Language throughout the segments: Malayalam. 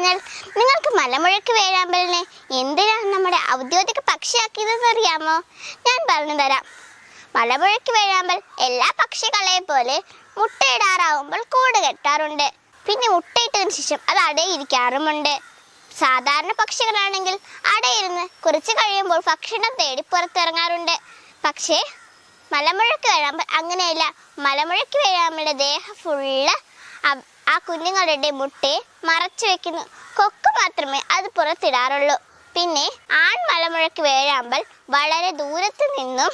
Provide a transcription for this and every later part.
പറഞ്ഞാൽ നിങ്ങൾക്ക് മലമുഴക്ക് വേഴാമ്പലിനെ എന്തിനാണ് നമ്മുടെ ഔദ്യോഗിക പക്ഷിയാക്കിയതെന്ന് അറിയാമോ? ഞാൻ പറഞ്ഞു തരാം. മലമുഴക്ക് വേഴാമ്പൽ എല്ലാ പക്ഷികളെയും പോലെ മുട്ടയിടാറാവുമ്പോൾ കൂട് കെട്ടാറുണ്ട്. പിന്നെ മുട്ടയിട്ടതിന് ശേഷം അത് അടയിരിക്കാറുമുണ്ട്. സാധാരണ പക്ഷികളാണെങ്കിൽ അടയിരുന്ന് കുറച്ച് കഴിയുമ്പോൾ ഭക്ഷണം തേടി പുറത്തിറങ്ങാറുണ്ട്. പക്ഷേ മലമുഴക്ക് വേഴാമ്പൽ അങ്ങനെയല്ല. മലമുഴക്ക് വേഴാമ്പലിന്റെ ദേഹം ഫുള്ള് ആ കുഞ്ഞുങ്ങളുടെ മുട്ടയെ മറച്ചു വെക്കുന്നു. കൊക്ക് മാത്രമേ അത് പുറത്തിടാറുള്ളൂ. പിന്നെ ആൺ മലമുഴക്ക് വേഴാമ്പൽ വളരെ ദൂരത്ത് നിന്നും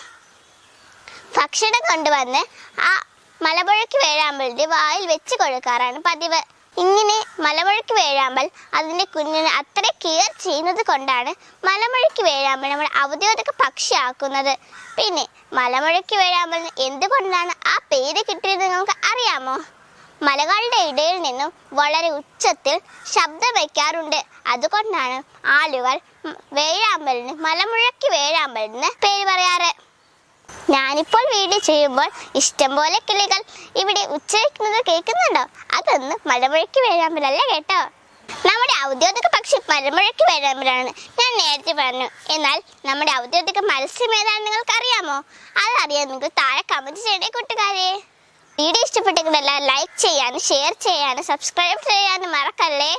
ഭക്ഷണം കൊണ്ടുവന്ന് ആ മലമുഴക്ക് വേഴാമ്പലിന്റെ വായിൽ വെച്ച് കൊടുക്കാറാണ് പതിവ്. ഇങ്ങനെ മലമുഴക്ക് വേഴാമ്പൽ അതിന്റെ കുഞ്ഞിനെ അത്ര കെയർ ചെയ്യുന്നത് കൊണ്ടാണ് മലമുഴക്ക് വേഴാമ്പൽ നമ്മൾ ഔദ്യോഗിക പക്ഷിയാക്കുന്നത്. പിന്നെ മലമുഴക്ക് വേഴാമ്പലിന് എന്തുകൊണ്ടാണ് ആ പേര് കിട്ടിയത് നിങ്ങൾക്ക് അറിയാമോ? മലകളുടെ ഇടയിൽ നിന്നും വളരെ ഉച്ചത്തിൽ ശബ്ദം വയ്ക്കാറുണ്ട് അതുകൊണ്ടാണ് ആളുകൾ വേഴാമ്പലിന് മലമുഴക്ക് വേഴാമ്പലിന് പേര് പറയാറ്. ഞാനിപ്പോൾ വീഡിയോ ചെയ്യുമ്പോൾ ഇഷ്ടംപോലെ കിളികൾ ഇവിടെ ഉച്ചരിക്കുന്നത് കേൾക്കുന്നുണ്ടോ? അതൊന്ന് മലമുഴക്കി വേഴാമ്പലല്ല കേട്ടോ? നമ്മുടെ ഔദ്യോഗിക പക്ഷി മലമുഴക്കി വേഴാമ്പലാണ്. ഞാൻ നേരത്തെ പറഞ്ഞു. എന്നാൽ നമ്മുടെ ഔദ്യോഗിക മത്സ്യം ഏതാണെന്ന് നിങ്ങൾക്ക് അറിയാമോ അതറിയാൻ നിങ്ങൾ താഴെ കമന്റ് ചെയ്യണേ കൂട്ടുകാരെ. വീഡിയോ ഇഷ്ടപ്പെട്ടെങ്കിലെല്ലാം ലൈക്ക് ചെയ്യാനും ഷെയർ ചെയ്യാനും സബ്സ്ക്രൈബ് ചെയ്യാനും മറക്കല്ലേ?